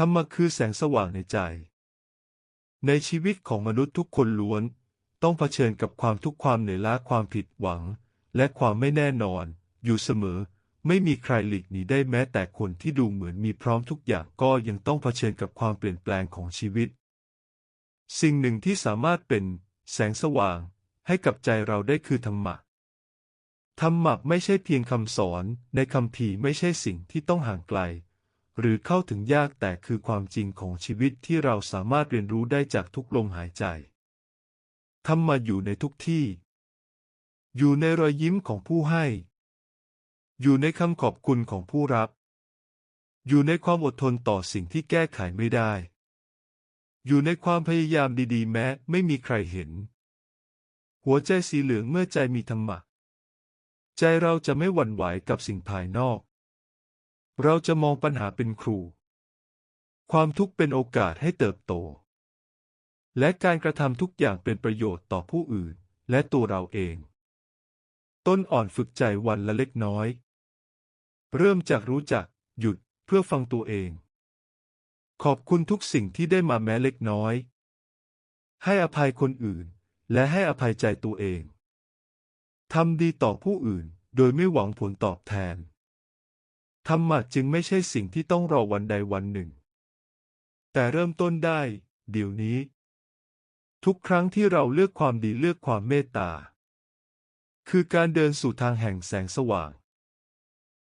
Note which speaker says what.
Speaker 1: ธรรมะคือแสงสว่างในใจ ในชีวิตของมนุษย์ทุกคนล้วน ต้องเผชิญกับความทุกข์ความเหนื่อยล้าความผิดหวัง และความไม่แน่นอน อยู่เสมอ ไม่มีใครหลีกหนีได้แม้แต่คนที่ดูเหมือนมีพร้อมทุกอย่างก็ยังต้องเผชิญกับความเปลี่ยนแปลงของชีวิต สิ่งหนึ่งที่สามารถเป็นแสงสว่างให้กับใจเราได้คือธรรมะธรรมะไม่ใช่เพียงคำสอนในคำภีไม่ใช่สิ่งที่ต้องห่างไกล หรือเข้าถึงยากแต่คือความจริงของชีวิตที่เราสามารถเรียนรู้ได้จากทุกลมหายใจธรรมะอยู่ในทุกที่ อยู่ในรอยยิ้มของผู้ให้ อยู่ในคำขอบคุณของผู้รับ อยู่ในความอดทนต่อสิ่งที่แก้ไขไม่ได้ อยู่ในความพยายามดีๆ แม้ไม่มีใครเห็น หัวใจสีเหลืองเมื่อใจมีธรรมะ ใจเราจะไม่หวั่นไหวกับสิ่งภายนอก เราจะมองปัญหาเป็นครู ความทุกข์เป็นโอกาสให้เติบโต และการกระทำทุกอย่างเป็นประโยชน์ต่อผู้อื่น และตัวเราเอง ต้นอ่อนฝึกใจวันละเล็กน้อย เริ่มจากรู้จัก หยุดเพื่อฟังตัวเอง ขอบคุณทุกสิ่งที่ได้มาแม้เล็กน้อย ให้อภัยคนอื่น และให้อภัยใจตัวเองทำดีต่อผู้อื่นโดยไม่หวังผลตอบแทน ธรรมะจึงไม่ใช่สิ่งที่ต้องรอวันใดวันหนึ่ง แต่เริ่มต้นได้ เดี๋ยวนี้ ทุกครั้งที่เราเลือกความดีเลือกความเมตตา คือการเดินสู่ทางแห่งแสงสว่าง